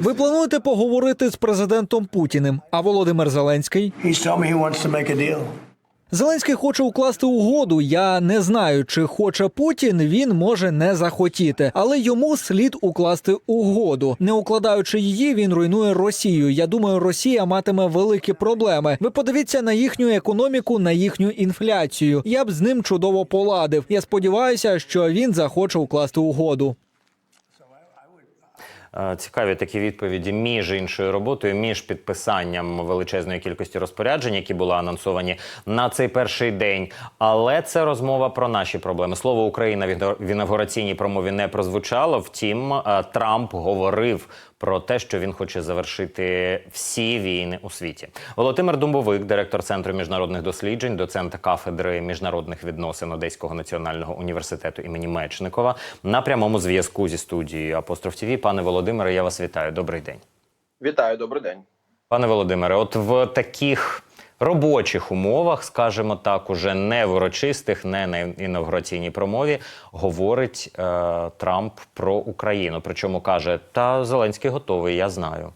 Ви плануєте поговорити з президентом Путіним? А Володимир Зеленський? He's told me he wants to make a deal. Зеленський хоче укласти угоду. Я не знаю, чи хоче Путін. Він може не захотіти, але йому слід укласти угоду. Не укладаючи її, він руйнує Росію. Я думаю, Росія матиме великі проблеми. Ви подивіться на їхню економіку, на їхню інфляцію. Я б з ним чудово поладив. Я сподіваюся, що він захоче укласти угоду. Е, Цікаві такі відповіді між іншою роботою, між підписанням величезної кількості розпоряджень, які були анонсовані на цей перший день. Але це розмова про наші проблеми. Слово Україна в інавгураційній промові не прозвучало. Втім, е, Трамп говорив про те, що він хоче завершити всі війни у світі. Володимир Думбовик, директор центру міжнародних досліджень, доцент кафедри міжнародних відносин Одеського національного університету імені Мечникова, на прямому зв'язку зі студією Апостроф ТВ. Пане Володимире, я вас вітаю. Добрий день. Вітаю, добрий день. Пане Володимире, от в таких робочих умовах, скажімо так, уже не в урочистих, не на інавгураційній промові, говорить е, Трамп про Україну. Причому каже, та Зеленський готовий, я знаю.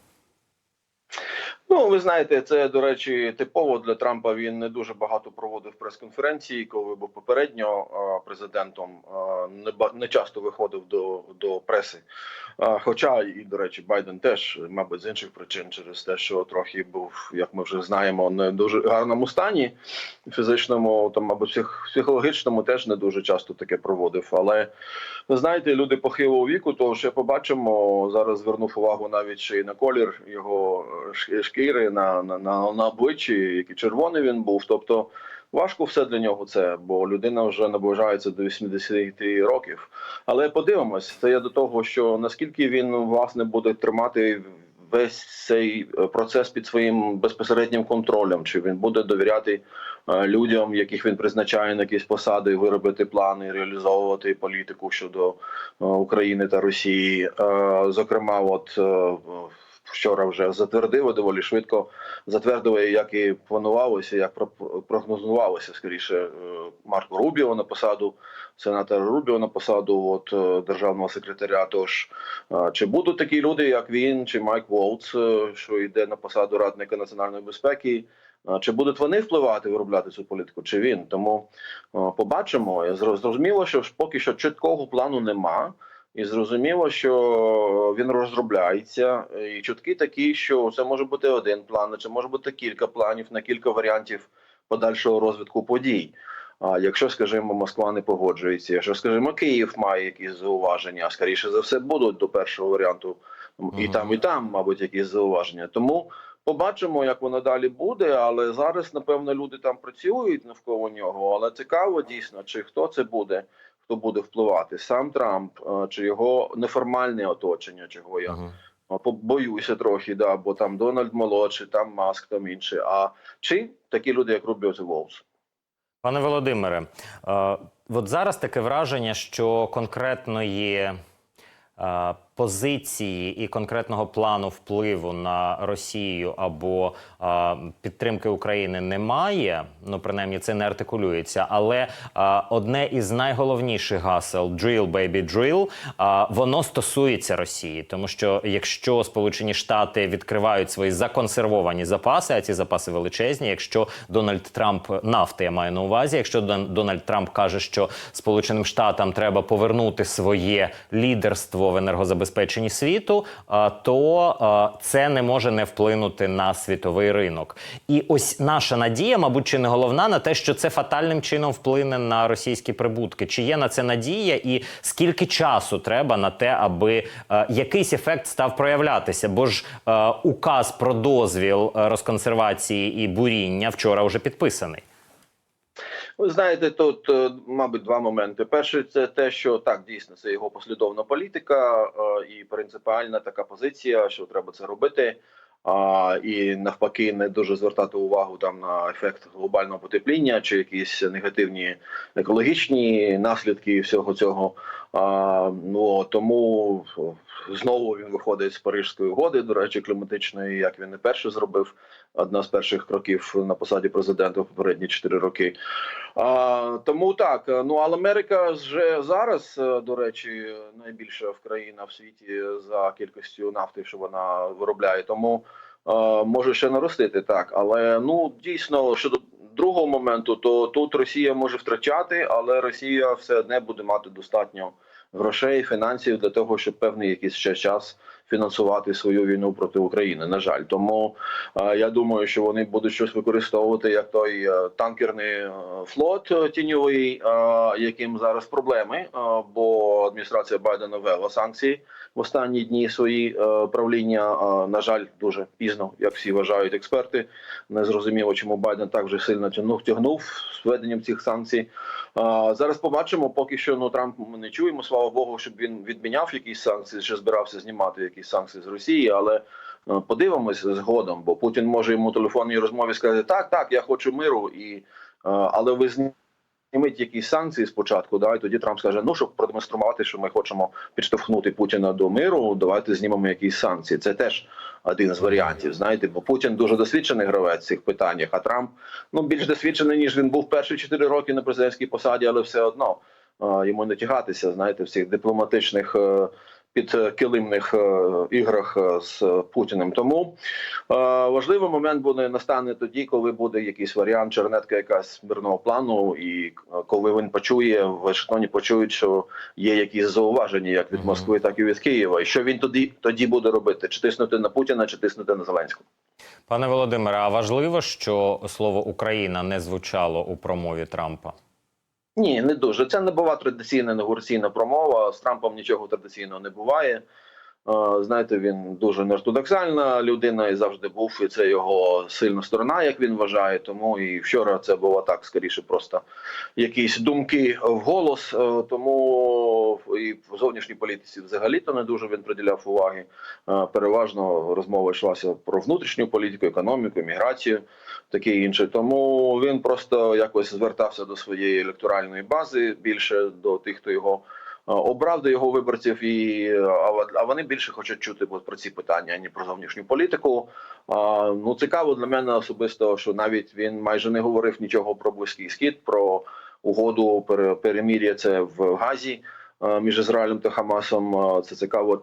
Ну, ви знаєте, це до речі, типово для Трампа. Він не дуже багато проводив прес-конференції, коли був попередньо президентом. Не часто виходив до, до преси. Хоча і до речі, Байден теж, мабуть, з інших причин, через те, що трохи був, як ми вже знаємо, не дуже гарному стані фізичному, там псих- психологічному теж не дуже часто таке проводив. Але ви знаєте, люди похилого віку, то ще побачимо. Зараз звернув увагу навіть ще й на колір його е, ш- шкіри на, на, на, на обличчі, який червоний він був. Тобто важко все для нього це, бо людина вже наближається до 80 років. Але подивимось, це є до того, що наскільки він власне буде тримати. Весь цей е, процес під своїм безпосереднім контролем, чи він буде довіряти е, людям, яких він призначає на якісь посади, виробити плани, реалізовувати політику щодо е, України та Росії. Зокрема, от вчора вже затвердив доволі швидко. Затвердили, як і планувалося, як про- прогнозувалося скоріше е, Марко Рубіо на посаду сенатора Рубіо на посаду от е, державного секретаря. Тож е, чи будуть такі люди, як він, чи Майк Волц, що йде на посаду радника національної безпеки? Чи будуть вони впливати, виробляти цю політику, чи він? Тому побачимо. Зрозуміло, що поки що чіткого плану нема. І зрозуміло, що він розробляється, і чутки такі, що це може бути один план, чи може бути кілька планів на кілька варіантів подальшого розвитку подій. А якщо, скажімо, Москва не погоджується, якщо, скажімо, Київ має якісь зауваження, а скоріше за все будуть до першого варіанту і там, і там, мабуть, якісь зауваження. Тому побачимо, як воно далі буде. Але зараз, напевно, люди там працюють навколо нього. Але цікаво дійсно, чи хто це буде, хто буде впливати, сам Трамп, е, чи його неформальне оточення, чого я а, Побоюся трохи, да, бо там Дональд молодший, там Маск, там інші. А чи такі люди, як Рубіо і Волс? Пане Володимире, е, от зараз таке враження, що конкретної е, позиції і конкретного плану впливу на Росію або е, підтримки України немає. Ну, принаймні, це не артикулюється. Але е, одне із найголовніших гасел «Drill, baby, drill», е, воно стосується Росії, тому що якщо Сполучені Штати відкривають свої законсервовані запаси, а ці запаси величезні, якщо Дональд Трамп нафти я маю на увазі, якщо Дон- Дональд Трамп каже, що Сполученим Штатам треба повернути своє лідерство в енергозабезпеченні світу, то це не може не вплинути на світовий ринок. І ось наша надія, мабуть, чи не головна на те, що це фатальним чином вплине на російські прибутки. Чи є на це надія, і скільки часу треба на те, аби якийсь ефект став проявлятися? Бо ж указ про дозвіл розконсервації і буріння вчора вже підписаний. Ви знаєте, тут, е, мабуть, два моменти. Перший це те, що так дійсно це його послідовна політика е, і принципіальна така позиція, що треба це робити. А, і навпаки, не дуже звертати увагу там на ефект глобального потепління чи якісь негативні екологічні наслідки всього цього. А, ну тому знову він виходить з Парижської угоди, до речі, кліматичної, як він не перше зробив. Одна з перших кроків на посаді президента в попередні 4 роки. А, тому так, ну але Америка вже зараз, е, до речі, найбільша в країна в світі за кількістю нафти, що вона виробляє. Тому а, може ще наростити так. Але ну дійсно щодо другого моменту, то тут Росія може втрачати, але Росія все одне буде мати достатньо грошей, фінансів для того, щоб певний якийсь ще час фінансувати свою війну проти України. На жаль, тому е, я думаю, що вони будуть щось використовувати як той е, танкерний е, флот тіньовий, е, яким зараз проблеми, е, бо адміністрація Байдена ввела санкції в останні дні свої е, правління. Е, на жаль, дуже пізно, як всі вважають експерти. Не зрозуміло, чому Байден так вже сильно тягнув тягнув з введенням цих санкцій. А, зараз побачимо. Поки що ну Трамп ми не чуємо. Слава Богу, щоб він відміняв якісь санкції, ще збирався знімати якісь санкції з Росії, але. е, Подивимось згодом, бо Путін може йому телефонній розмові сказати: так, так, я хочу миру, і е, але ви зніміть якісь санкції спочатку. Да, і тоді Трамп скаже: ну щоб продемонструвати, що ми хочемо підштовхнути Путіна до миру. Давайте знімемо якісь санкції. Це теж один з варіантів. Знаєте, бо Путін дуже досвідчений гравець в цих питаннях. А Трамп ну більш досвідчений ніж він був перші чотири роки на президентській посаді, але все одно е, йому не тягатися. Знаєте, в цих дипломатичних. Е, Підкилимних е, іграх е, з Путіним. Тому важливий момент буде настане тоді, коли буде якийсь варіант, чернетка якась мирного плану, і коли він почує в Вашингтоні, почують, що є якісь зауваження, як від Москви, так і від Києва. І що він тоді тоді буде робити? Чи тиснути на Путіна, чи тиснути на Зеленського? Пане Володимире, а важливо, що слово Україна не звучало у промові Трампа? Ні, не дуже. Це не була традиційна інаугураційна промова. З Трампом нічого традиційного не буває. Е, Знаєте, він дуже неортодоксальна людина і завжди був. І це його сильна сторона, як він вважає. Тому і вчора це було так, скоріше, просто якісь думки в голос. Е, Тому і в зовнішній політиці взагалі то не дуже він приділяв уваги. Е, Переважно розмова йшлася про внутрішню політику, економіку, міграцію, таке інше. Тому він просто якось звертався до своєї електоральної бази більше до тих, хто його обрав до його виборців, і е, а, вони більше хочуть чути про ці питання, ані про зовнішню політику. Ну цікаво для мене особисто, що навіть він майже не говорив нічого про близький схід, про угоду пере- перемір'я це в Газі е, між Ізраїлем та Хамасом. Е, Це цікаво.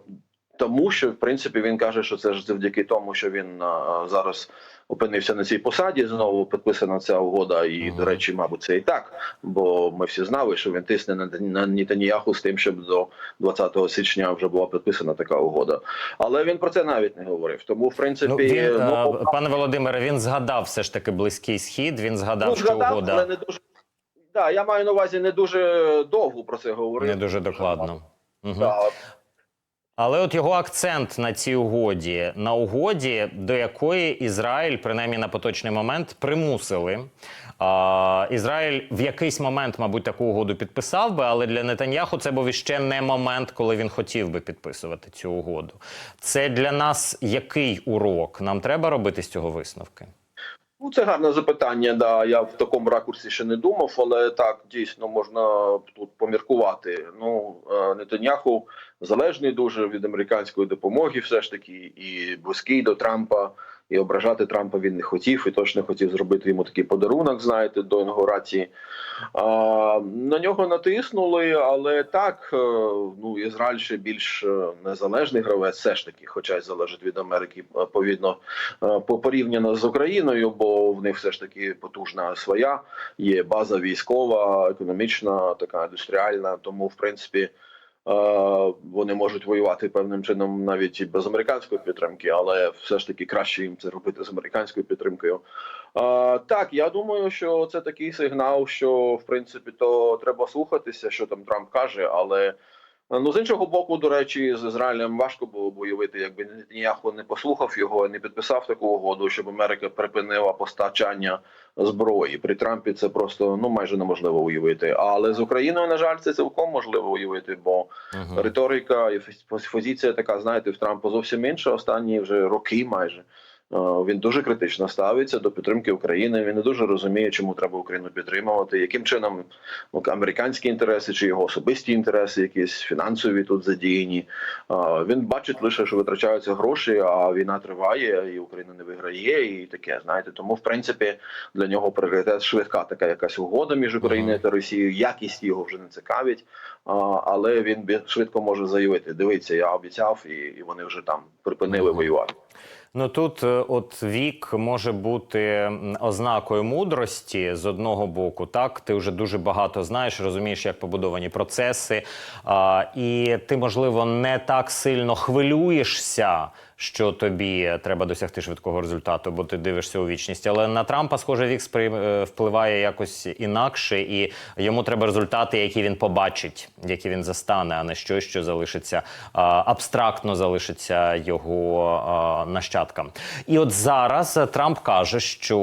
Тому що в принципі він каже, що це ж завдяки тому, що він е, зараз опинився на цій посаді. Знову підписана ця угода, і Ага. до речі, мабуть, це і так. Бо ми всі знали, що він тисне на, на Нетаньяху з тим, щоб до 20 січня вже була підписана така угода. Але він про це навіть не говорив. Тому, в принципі, Ну, він, ну, пане Володимире, він згадав все ж таки близький схід. Він згадав, ну, що угода але не дуже. Да, я маю на увазі не дуже довго про це говорив. не дуже докладно. Угу. Але от його акцент на цій угоді, на угоді, до якої Ізраїль, принаймні на поточний момент, примусили. А, Ізраїль в якийсь момент, мабуть, таку угоду підписав би, але для Нетаньяху це був іще не момент, коли він хотів би підписувати цю угоду. Це для нас який урок? Нам треба робити з цього висновки? Ну, це гарне запитання. Да, я в такому ракурсі ще не думав, але так дійсно можна тут поміркувати. Ну е, Нетаньяху залежний дуже від американської допомоги, все ж таки, і близький до Трампа. І ображати Трампа він не хотів, і точно хотів зробити йому такий подарунок, знаєте, до інаугурації. А, на нього натиснули, але так, е, ну Ізраїль ще більш е, незалежний гравець, все ж таки, хоча й залежить від Америки, е, повідно порівняно з Україною, бо в них все ж таки потужна своя, є база військова, економічна, така індустріальна. Тому, в принципі, вони можуть воювати певним чином навіть і без американської підтримки, але все ж таки краще їм це робити з американською підтримкою. Так, я думаю, що це такий сигнал, що в принципі то треба слухатися, що там Трамп каже, але. Ну, з іншого боку, до речі, з Ізраїлем важко було б уявити, якби Нетаньяху не послухав його, не підписав таку угоду, щоб Америка припинила постачання зброї. При Трампі це просто ну майже неможливо уявити. Але з Україною, на жаль, це цілком можливо уявити, бо риторика і позиція така, знаєте, в Трампа зовсім інша. Останні вже роки майже Він дуже критично ставиться до підтримки України. Він не дуже розуміє, чому треба Україну підтримувати, яким чином американські інтереси чи його особисті інтереси, якісь фінансові тут задіяні. Е, Він бачить лише, що витрачаються гроші, а війна триває, і Україна не виграє, і таке. Знаєте, тому в принципі для нього пріоритет швидка така якась угода між Україною та Росією. Якість його вже не цікавить, але він швидко може заявити: дивіться, я обіцяв, і вони вже там припинили воювати. Ну тут е, от вік може бути ознакою мудрості з одного боку. Так, ти вже дуже багато знаєш, розумієш, як побудовані процеси, а, і ти, можливо, не так сильно хвилюєшся, що тобі треба досягти швидкого результату, бо ти дивишся у вічність. Але на Трампа, схоже, вік е, впливає якось інакше, і йому треба результати, які він побачить, які він застане, а не щось, що залишиться абстрактно залишиться його нащадкам. І от зараз е, Трамп каже, що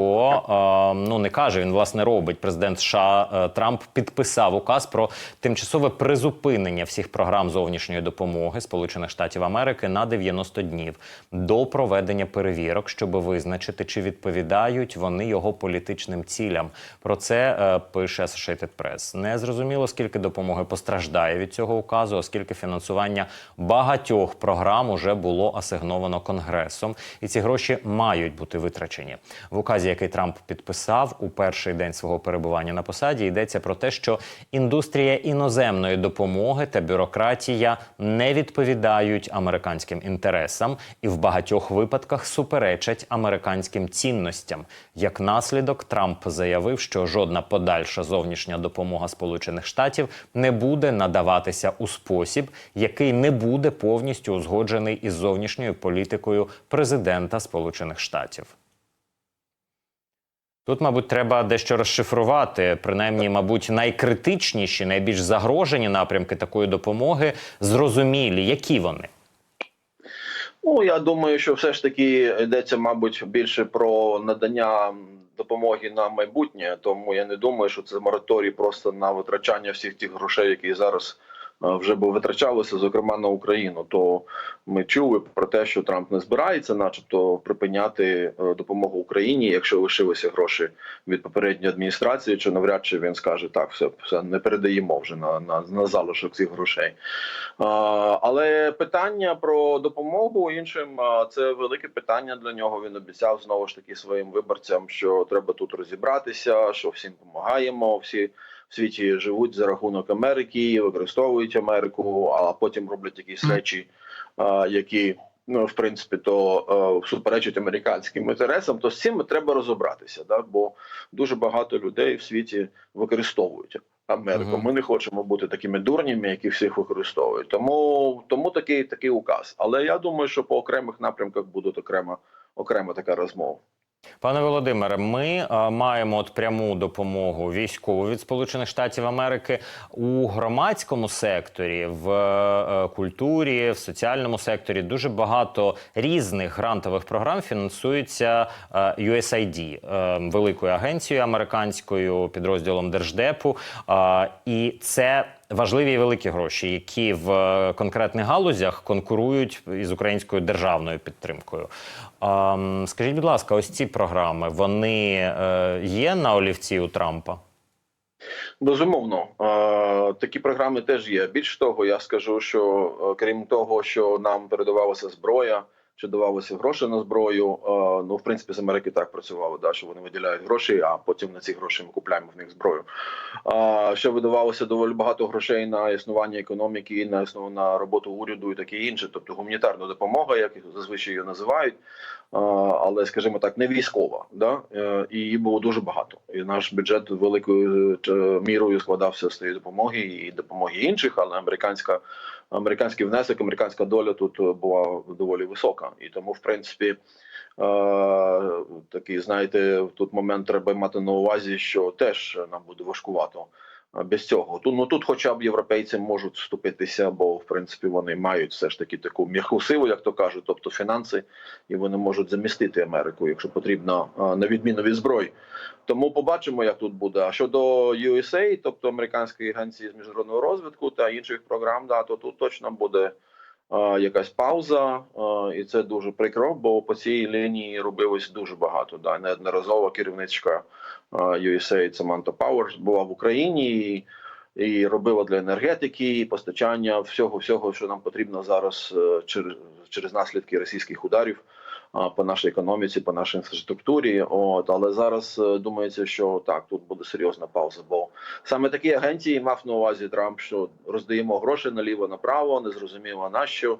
ну не каже, він власне робить. Президент США е, Трамп підписав указ про тимчасове призупинення всіх програм зовнішньої допомоги Сполучених Штатів Америки на 90 днів до проведення перевірок, щоб визначити, чи відповідають вони його політичним цілям. Про це е, пише Associated Press. Не зрозуміло, скільки допомоги постраждає від цього указу, оскільки фінансування багатьох програм уже було асигновано конгресом, і ці гроші мають бути витрачені. В указі, який Трамп підписав у перший день свого перебування на посаді, йдеться про те, що індустрія іноземної допомоги та бюрократія не відповідають американським інтересам і в багатьох випадках суперечать американським цінностям. Як наслідок, Трамп заявив, що жодна подальша зовнішня допомога Сполучених Штатів не буде надаватися у спосіб, який не буде повністю узгоджений із зовнішньою політикою президента Сполучених Штатів. Тут, мабуть, треба дещо розшифрувати. Принаймні, мабуть, найкритичніші, найбільш загрожені напрямки такої допомоги зрозумілі, які вони. Ну я думаю, що все ж таки йдеться, мабуть, більше про надання допомоги на майбутнє. Тому я не думаю, що це мораторій просто на витрачання всіх тих грошей, які зараз вже би витрачалися, зокрема на Україну. То ми чули про те, що Трамп не збирається, начебто, припиняти е, допомогу Україні, якщо лишилися гроші від попередньої адміністрації, чи навряд чи він скаже так, все, все не передаємо вже на, на, на залишок цих грошей. А, Але питання про допомогу іншим це велике питання для нього. Він обіцяв знову ж таки своїм виборцям, що треба тут розібратися, що всім допомагаємо. Всі в світі живуть за рахунок Америки, використовують Америку, а потім роблять якісь речі, які. Ну, в принципі, то е, суперечить американським інтересам, то з цим треба розібратися, да? бо дуже багато людей в світі використовують Америку. Мгм. Ми не хочемо бути такими дурнями, які всіх використовують. Тому, тому такий такий указ. Але я думаю, що по окремих напрямках буде окрема окрема така розмова. Пане Володимире, ми е, маємо от пряму допомогу військову від Сполучених Штатів Америки у громадському секторі, в е, культурі, в соціальному секторі. Дуже багато різних грантових програм фінансується е, USAID, е, великою агенцією американською підрозділом держдепу. Е, і це важливі і великі гроші, які в е, конкретних галузях конкурують із українською державною підтримкою. Скажіть, будь ласка, ось ці програми вони е, є на олівці у Трампа? Безумовно, такі програми теж є. Більш того, я скажу, що е, крім того, що нам передавалася зброя. Чи давалося гроші на зброю? Е, Ну, в принципі, з Америки так працювало, да, що вони виділяють гроші, а потім на ці гроші ми купляємо в них зброю. Ще видавалося доволі багато грошей на існування економіки, на існування на роботу уряду і таке інше, тобто гуманітарна допомога, як зазвичай її називають, але, скажімо так, не військова. Да? Е, І її було дуже багато. І наш бюджет великою е, мірою складався з цієї допомоги і допомоги інших, але американська американський внесок, американська доля тут е, була доволі висока, і тому, в принципі, е, такий знаєте, тут момент треба мати на увазі, що теж нам буде важкувато без цього. Тут ну тут, хоча б європейці можуть вступитися, бо в принципі вони мають все ж таки таку м'яку силу, як то кажуть, тобто фінанси, і вони можуть замістити Америку, якщо потрібно, на відміну від зброї. Тому побачимо, як тут буде. А щодо USA, тобто американської агенції з міжнародного розвитку та інших програм, да, то тут точно буде якась пауза, е, і це дуже прикро, бо по цій лінії робилось дуже багато. Да. Неодноразово керівничка е, USAID Саманта Пауерс була в Україні. І, і робила для енергетики, і постачання всього, всього, що нам потрібно зараз е, через, через наслідки російських ударів по нашій економіці, по нашій інфраструктурі. От але зараз е, думається, що так тут буде серйозна пауза. Бо саме такі агенції мав на увазі Трамп, що роздаємо гроші наліво направо, не зрозуміло на що.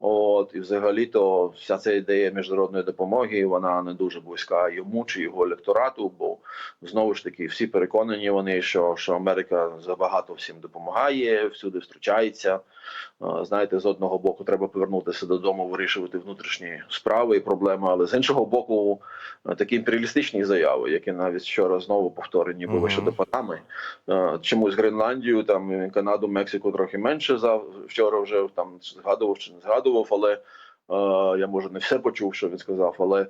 От і взагалі то вся ця ідея міжнародної допомоги вона не дуже близька йому чи його електорату, бо знову ж таки всі переконані вони, що, що Америка забагато всім допомагає, всюди втручається. Е, Знаєте, з одного боку треба повернутися додому, вирішувати внутрішні справи і проблеми, але з іншого боку, е, такі імперіалістичні заяви, які навіть вчора знову повторені були Мгм. щодо Панами. Е, Чомусь Гренландію, там Канаду, Мексику трохи менше за вчора вже там згадував чи не згадував, але я може не все почув, що він сказав, але.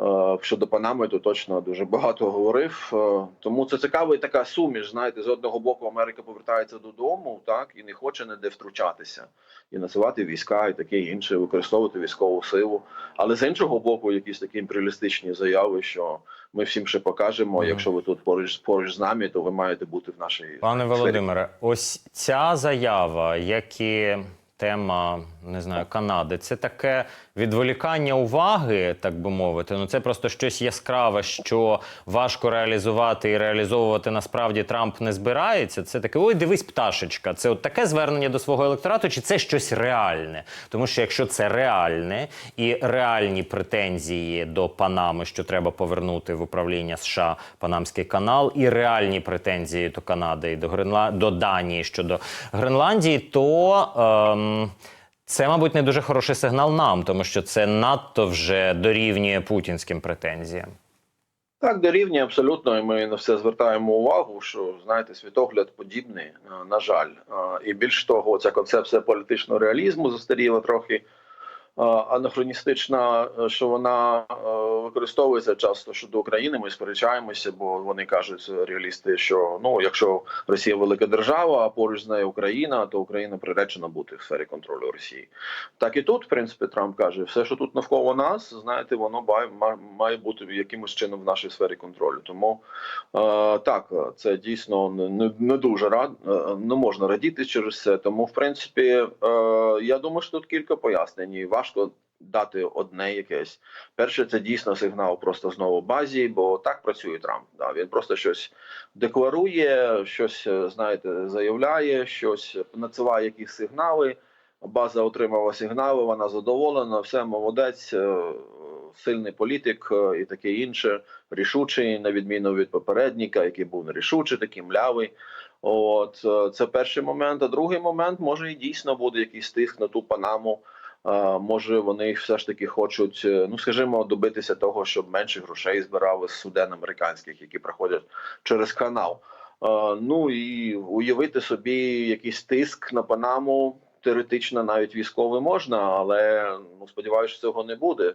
Е, Щодо Панами, то точно дуже багато говорив. Е, Тому це цікава і така суміш. Знаєте, з одного боку Америка повертається додому, так і не хоче ніде втручатися і насувати війська, і таке інше, використовувати військову силу. Але з іншого боку, якісь такі імперіалістичні заяви, що ми всім ще покажемо. Мгм. Якщо ви тут поруч поруч з нами, то ви маєте бути в нашій Пане сфері. Володимире, ось ця заява, як і тема не знаю Канади, це таке відволікання уваги, так би мовити. Ну це просто щось яскраве, що важко реалізувати і реалізовувати насправді Трамп не збирається. Це таке, ой, дивись, пташечка. Це от таке звернення до свого електорату, чи це щось реальне? Тому що якщо це реальне і реальні претензії до Панами, що треба повернути в управління США Панамський канал, і реальні претензії до Канади і до Гренла... до Данії щодо Гренландії, то ем, це, мабуть, не дуже хороший сигнал нам, тому що це надто вже дорівнює путінським претензіям. Так, дорівнює абсолютно, і ми на все звертаємо увагу, що знаєте, світогляд подібний, на жаль. І більш того, ця концепція політичного реалізму застаріла трохи анахроністична, е, що вона е, використовується часто щодо України. Ми сперечаємося, бо вони кажуть реалісти, що ну, якщо Росія велика держава, а поруч з нею Україна, то Україна приречена бути в сфері контролю Росії. Так і тут, в принципі, Трамп каже, все, що тут навколо нас, знаєте, воно має, бути якимось чином в нашій сфері контролю. Тому е, так, це дійсно не, не, дуже рад, е, не можна радіти через це. Тому, в принципі, е, я думаю, що тут кілька пояснень. Важко дати одне якесь. Перше, це дійсно сигнал просто знову базі, бо так працює Трамп. Да, він просто щось декларує, щось е, знаєте, заявляє, щось надсилає якісь сигнали. База отримала сигнали, вона задоволена, все молодець, е, сильний політик е, і таке інше, рішучий, на відміну від попередника, який був нерішучий, такий млявий. От це перший момент. А другий момент може і дійсно буде якийсь тиск на ту панаму. Може, вони все ж таки хочуть, е, ну скажімо, добитися того, щоб менше грошей збирали з суден американських, які проходять через канал. Ну і уявити собі якийсь тиск на Панаму теоретично навіть військовий можна, але ну сподіваюся, цього не буде.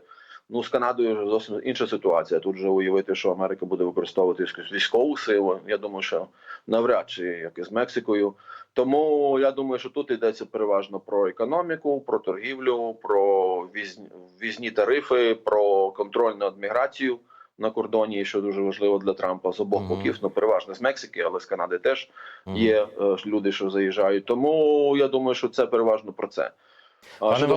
Ну з Канадою зовсім інша ситуація. Тут же уявити, що Америка буде використовувати військову силу. Я думаю, що навряд чи як і з Мексикою. Тому я думаю, що тут йдеться переважно про економіку, про торгівлю, про візні, візні тарифи, про контроль над міграцією на кордоні, що дуже важливо для Трампа з обох Мгм. боків. Ну переважно з Мексики, але з Канади теж є е, люди, що заїжджають. Тому я думаю, що це переважно про це. А Пане